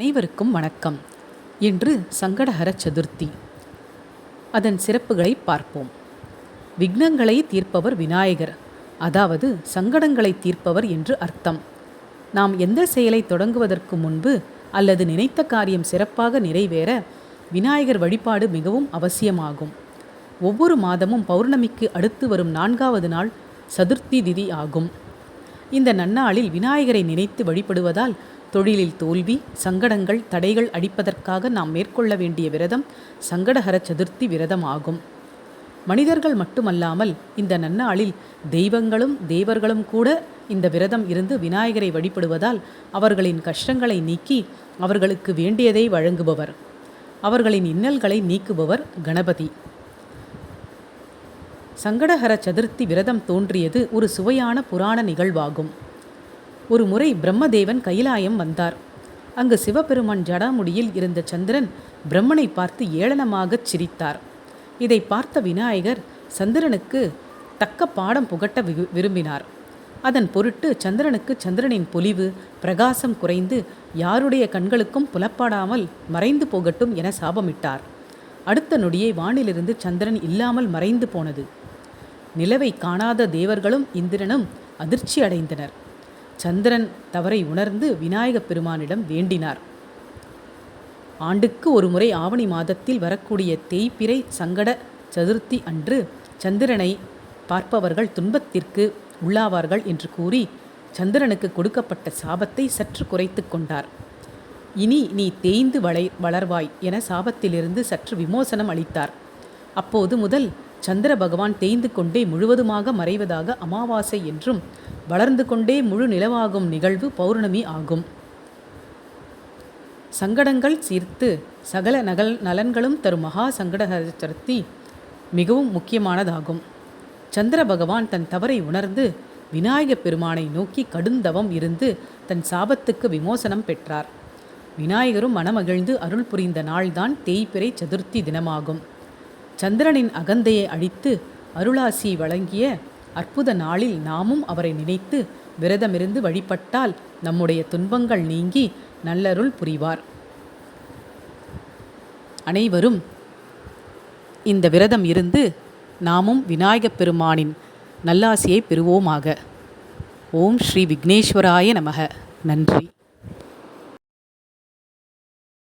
அனைவருக்கும் வணக்கம். இன்று சங்கடஹர சதுர்த்தி. அதன் சிறப்புகளை பார்ப்போம். விக்னங்களை தீர்ப்பவர் விநாயகர். அதாவது சங்கடங்களை தீர்ப்பவர் என்று அர்த்தம். நாம் எந்த செயலை தொடங்குவதற்கு முன்பு அல்லது நினைத்த காரியம் சிறப்பாக நிறைவேற விநாயகர் வழிபாடு மிகவும் அவசியமாகும். ஒவ்வொரு மாதமும் பௌர்ணமிக்கு அடுத்து வரும் நான்காவது நாள் சதுர்த்தி திதி ஆகும். இந்த நன்னாளில் விநாயகரை நினைத்து வழிபடுவதால் தொழிலில் தோல்வி சங்கடங்கள் தடைகள் அடிப்பதற்காக நாம் மேற்கொள்ள வேண்டிய விரதம் சங்கடஹர சதுர்த்தி விரதம் ஆகும் மனிதர்கள் மட்டுமல்லாமல் இந்த நன்னாளில் தெய்வங்களும் தேவர்களும் கூட இந்த விரதம் இருந்து விநாயகரை வழிபடுவதால் அவர்களின் கஷ்டங்களை நீக்கி அவர்களுக்கு வேண்டியதை வழங்குபவர். அவர்களின் இன்னல்களை நீக்குபவர் கணபதி. சங்கடஹர சதுர்த்தி விரதம் தோன்றியது ஒரு சுவையான புராண நிகழ்வாகும். ஒரு முறை பிரம்மதேவன் கைலாயம் வந்தார். அங்கு சிவபெருமான் ஜடாமுடியில் இருந்த சந்திரன் பிரம்மனை பார்த்து ஏளனமாகச் சிரித்தார். இதை பார்த்த விநாயகர் சந்திரனுக்கு தக்க பாடம் புகட்ட வி- விரும்பினார். அதன் பொருட்டு சந்திரனுக்கு சந்திரனின் பொலிவு பிரகாசம் குறைந்து யாருடைய கண்களுக்கும் புலப்படாமல் மறைந்து போகட்டும் என சாபமிட்டார். அடுத்த நொடியை வானிலிருந்து சந்திரன் இல்லாமல் மறைந்து போனது. நிலவை காணாத தேவர்களும் இந்திரனும் அதிர்ச்சி அடைந்தனர் சந்திரன் தவறை உணர்ந்து விநாயகப் பெருமானிடம் வேண்டினார். ஆண்டுக்கு ஒரு முறை ஆவணி மாதத்தில் வரக்கூடிய தேய்பிறை சங்கட சதுர்த்தி அன்று சந்திரனை பார்ப்பவர்கள் துன்பத்திற்கு உள்ளாவார்கள் என்று கூறி சந்திரனுக்கு கொடுக்கப்பட்ட சாபத்தை சற்று குறைத்து கொண்டார். இனி நீ தேய்ந்து வளை வளர்வாய் என சாபத்திலிருந்து சற்று விமோசனம் அளித்தார். அப்போது முதல் சந்திர பகவான் தேய்ந்து கொண்டே முழுவதுமாக மறைவதாக அமாவாசை என்றும் வளர்ந்து கொண்டே முழு நிலவாகும் நிகழ்வு பௌர்ணமி ஆகும். சங்கடங்கள் சீர்த்து சகல நகல் நலன்களும் தரும் மகா சங்கடஹர சதுர்த்தி மிகவும் முக்கியமானதாகும். சந்திர பகவான் தன் தவறை உணர்ந்து விநாயகப் பெருமானை நோக்கி கடுந்தவம் இருந்து தன் சாபத்துக்கு விமோசனம் பெற்றார். விநாயகரும் மனமகிழ்ந்து அருள் புரிந்த நாள்தான் தேய்பிறை சதுர்த்தி தினமாகும். சந்திரனின் அகந்தையை அழித்து அருளாசி வழங்கிய அற்புத நாளில் நாமும் அவரை நினைத்து விரதமிருந்து வழிபட்டால் நம்முடைய துன்பங்கள் நீங்கி நல்லருள் புரிவார். அனைவரும் இந்த விரதம் இருந்து நாமும் விநாயகப் பெருமானின் நல்லாசியை பெறுவோமாக. ஓம் ஸ்ரீ விக்னேஸ்வராய நமக. நன்றி.